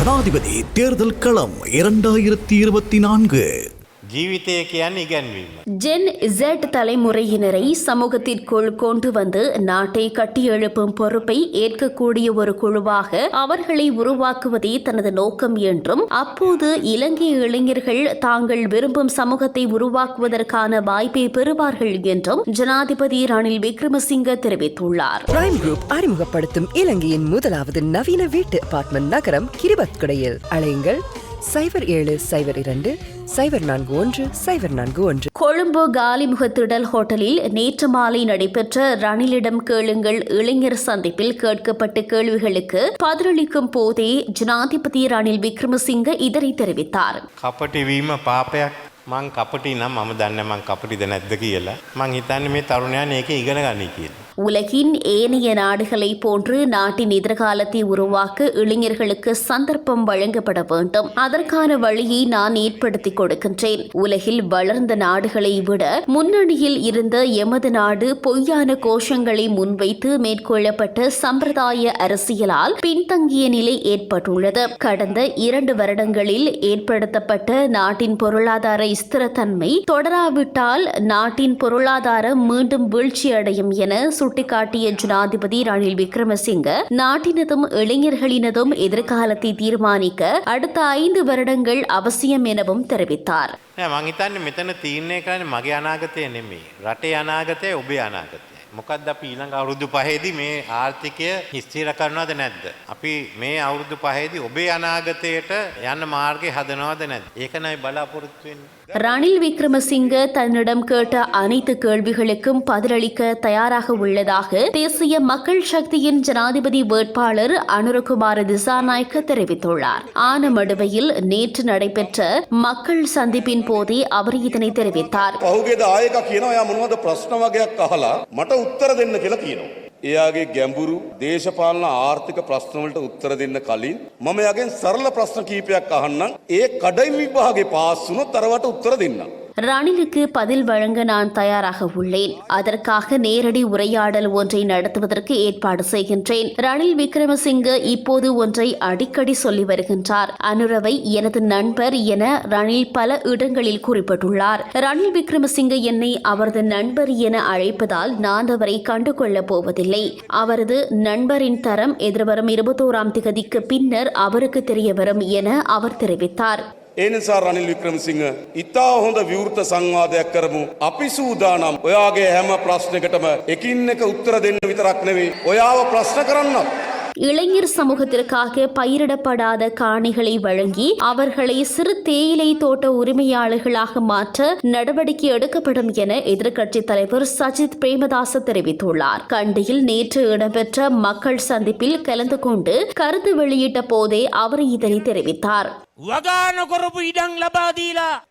ஜனாதிபதி தேர்தல் களம் இரண்டாயிரத்தி இருபத்தி நான்கு. ජීවිතය කියන්නේ ඉගැන්වීම. ஜென் இசட் தலைமுறையினரை சமூகத்திற்குள் கொண்டு வந்து நாட்டை கட்டியெழுப்பும் பொறுப்பை ஏற்கக்கூடிய ஒரு குழுவாக அவர்களை உருவாக்குவதே தனது நோக்கம் என்றும் அப்போது இலங்கை இளைஞர்கள் தாங்கள் விரும்பும் சமூகத்தை உருவாக்குவதற்கான வாய்ப்பை பெறுவார்கள் என்றும் ஜனாதிபதி ரணில் விக்ரமசிங்க தெரிவித்துள்ளார் பிரைம் குரூப் அறிமுகப்படுத்தும் இலங்கையின் முதலாவது நவீன வீட்டு அபார்ட்மெண்ட் நகரம் கிரிபத்குடையில் அழையுங்கள் சைபர் ஏழு சைபர் இரண்டு சைபர் நான்கு ஒன்று சைபர் நான்கு ஒன்று கொழும்பு காலிமுகத்திடல் ஹோட்டலில் நேற்று மாலை நடைபெற்ற ரணிலிடம் கேளுங்கள் இளைஞர் சந்திப்பில் கேட்கப்பட்ட கேள்விகளுக்கு பதிலளிக்கும் போதே ஜனாதிபதி ரணில் விக்ரமசிங்க இதனை தெரிவித்தார் කපටි වීම පාපයක් මං කපටි නම් මම දන්න මං කපටිද නැද්ද කියලා මං හිතන්න මේ තරුණයන් ඒක ඉගෙන ගනී කියලා. உலகின் ஏனைய நாடுகளைப் போன்று நாட்டின் எதிர்காலத்தை உருவாக்க இளைஞர்களுக்கு சந்தர்ப்பம் வழங்கப்பட வேண்டும். அதற்கான வழியை நான் ஏற்படுத்திக் கொடுக்கின்றேன். உலகில் வளர்ந்த நாடுகளை விட முன்னணியில் இருந்த எமது நாடு பொய்யான கோஷங்களை முன்வைத்து மேற்கொள்ளப்பட்ட சம்பிரதாய அரசியலால் பின்தங்கிய நிலை ஏற்பட்டுள்ளது. கடந்த இரண்டு வருடங்களில் ஏற்படுத்தப்பட்ட நாட்டின் பொருளாதார ஸ்திரத்தன்மை தொடராவிட்டால் நாட்டின் பொருளாதாரம் மீண்டும் வீழ்ச்சியடையும் என சுட்டிக்காட்டிய ஜனாதிபதி ரணில் விக்ரமசிங்க நாட்டினதும் இளைஞர்களினதும் எதிர்காலத்தை தீர்மானிக்க அடுத்த ஐந்து வருடங்கள் அவசியம் எனவும் தெரிவித்தார் නෑ මං හිතන්නේ මෙතන තීරණය කරන්නේ මගේ අනාගතය නෙමෙයි. රටේ අනාගතය ඔබේ අනාගතය. මොකක්ද අපි ඊළඟ අවුරුදු පහේදී මේ ආර්ථිකය ස්ථිර කරනවද නැද්ද? අපි මේ අවුරුදු පහේදී ඔබේ අනාගතයට යන්න මාර්ගය හදනවද නැද්ද? ඒකනයි බලාපොරොත්තු වෙන්නේ. ரணில் விக்ரமசிங்க தன்னிடம் கேட்ட அனைத்து கேள்விகளுக்கும் பதிலளிக்க தயாராக உள்ளதாக தேசிய மக்கள் சக்தியின் ஜனாதிபதி வேட்பாளர் அனுரகுமார திசாநாயக்க தெரிவித்துள்ளார் ஆனமடுவையில் நேற்று நடைபெற்ற மக்கள் சந்திப்பின் போதே அவர் இதனை தெரிவித்தார் පහුගේ දායක කියනවා එයා මොනවද ප්‍රශ්න වගේක් අහලා මට උත්තර දෙන්න කියලා කියනවා. එයාගේ ගැඹුරු දේශපාලන ආර්ථික ප්‍රශ්නවලට උත්තර දෙන්න කලින් මම එයාගෙන් සරල ප්‍රශ්න කීපයක් අහන්නම් ඒ කඩයිම් විභාගේ පාස් වුණොත් අරවට උත්තර දෙන්නම්. ரணிலுக்கு பதில் வழங்க நான் தயாராக உள்ளேன். அதற்காக நேரடி உரையாடல் ஒன்றை நடத்துவதற்கு ஏற்பாடு செய்கின்றேன். ரணில் விக்ரமசிங்க இப்போது ஒன்றை அடிக்கடி சொல்லி வருகின்றார். அனுரவை எனது நண்பர் என ரணில் பல இடங்களில் குறிப்பிட்டுள்ளார். ரணில் விக்ரமசிங்க என்னை அவரது நண்பர் என அழைப்பதால் நான் அவரை கண்டுகொள்ளப் போவதில்லை. அவரது நண்பரின் தரம் எதிர்வரும் இருபத்தோராம் திகதிக்கு பின்னர் அவருக்கு தெரியவரும் என அவர் தெரிவித்தார். ඒ නිසා රනිල් වික්‍රමසිංහ ඉතා හොඳ විවෘත සංවාදයක් කරමු. අපි සූදානම් ඔයාගේ හැම ප්‍රශ්නයකටම එකින් එක උත්තර දෙන්න විතරක් නෙවෙයි. ඔයාව ප්‍රශ්න කරන්නත්. இளைஞர் சமூகத்திற்காக பயிரிடப்படாத காணிகளை வழங்கி அவர்களை சிறு தேயிலை தோட்ட உரிமையாளர்களாக மாற்ற நடவடிக்கை எடுக்கப்படும் என எதிர்க்கட்சித் தலைவர் சஜித் பிரேமதாச தெரிவித்துள்ளார். கண்டியில் நேற்று இடம்பெற்ற மக்கள் சந்திப்பில் கலந்து கொண்டு கருத்து வெளியிட்ட போதே அவர் இதனை தெரிவித்தார்.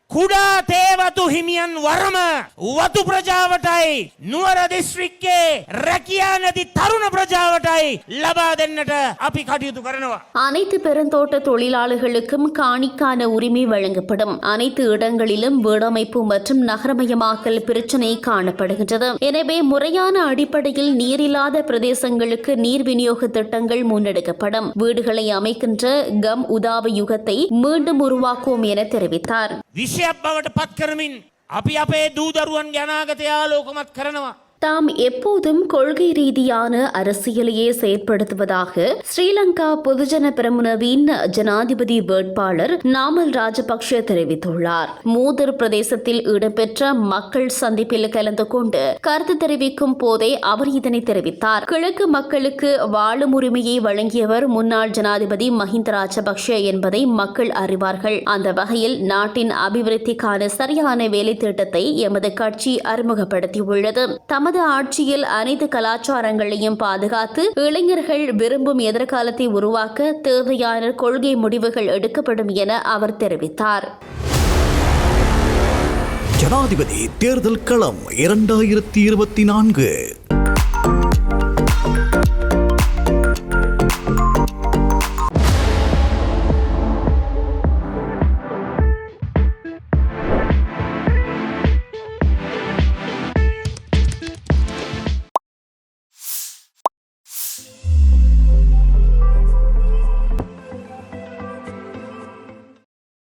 වගා නොකරපු ඉඩං ලබාදීලා කුඩා තේවතු හිමියන් වරම වතු ප්‍රජාවටයි නුවර දිස්ත්‍රික්කේ රැකියා නැති තරුණ ප්‍රජාවටයි ලබා දෙන්නට අපි කටයුතු කරනවා. அனைத்து பெருந்தோட்ட தொழிலாளர்களுக்கும் காணிக்கான உரிமை வழங்கப்படும் அனைத்து இடங்களிலும் வீடமைப்பு மற்றும் நகரமயமாக்கல் பிரச்சினை காணப்படுகின்றது எனவே முறையான அடிப்படையில் நீரில்லாத பிரதேசங்களுக்கு நீர் விநியோக திட்டங்கள் முன்னெடுக்கப்படும் வீடுகளை அமைக்கின்ற கம் உதாவ யுகத்தை மீண்டும் உருவாக்குவோம் என தெரிவித்தார் විෂයක් බවට පත් කරමින් අපි අපේ දූදරුවන්ගේ අනාගතය ආලෝකමත් කරනවා. தாம் எப்போதும் கொள்கை ரீதியான அரசியலையே செயற்படுத்துவதாக ஸ்ரீலங்கா பொதுஜன பிரமுனவின் ஜனாதிபதி வேட்பாளர் நாமல் ராஜபக்ஷ தெரிவித்துள்ளார். மூதர் பிரதேசத்தில் இடம்பெற்ற மக்கள் சந்திப்பில் கலந்து கொண்டு கருத்து தெரிவிக்கும் போதே அவர் இதனை தெரிவித்தார். கிழக்கு மக்களுக்கு வாழும் உரிமையை வழங்கியவர் முன்னாள் ஜனாதிபதி மஹிந்த ராஜபக்ஷ என்பதை மக்கள் அறிவார்கள். அந்த வகையில் நாட்டின் அபிவிருத்திக்கான சரியான வேலை திட்டத்தை எமது கட்சி அறிமுகப்படுத்தியுள்ளது. தமது ஆட்சியில் அனைத்து கலாச்சாரங்களையும் பாதுகாத்து இளைஞர்கள் விரும்பும் எதிர்காலத்தை உருவாக்க தேவையான கொள்கை முடிவுகள் எடுக்கப்படும் என அவர் தெரிவித்தார். ஜனாதிபதி தேர்தல் களம் இரண்டாயிரத்தி இருபத்தி நான்கு.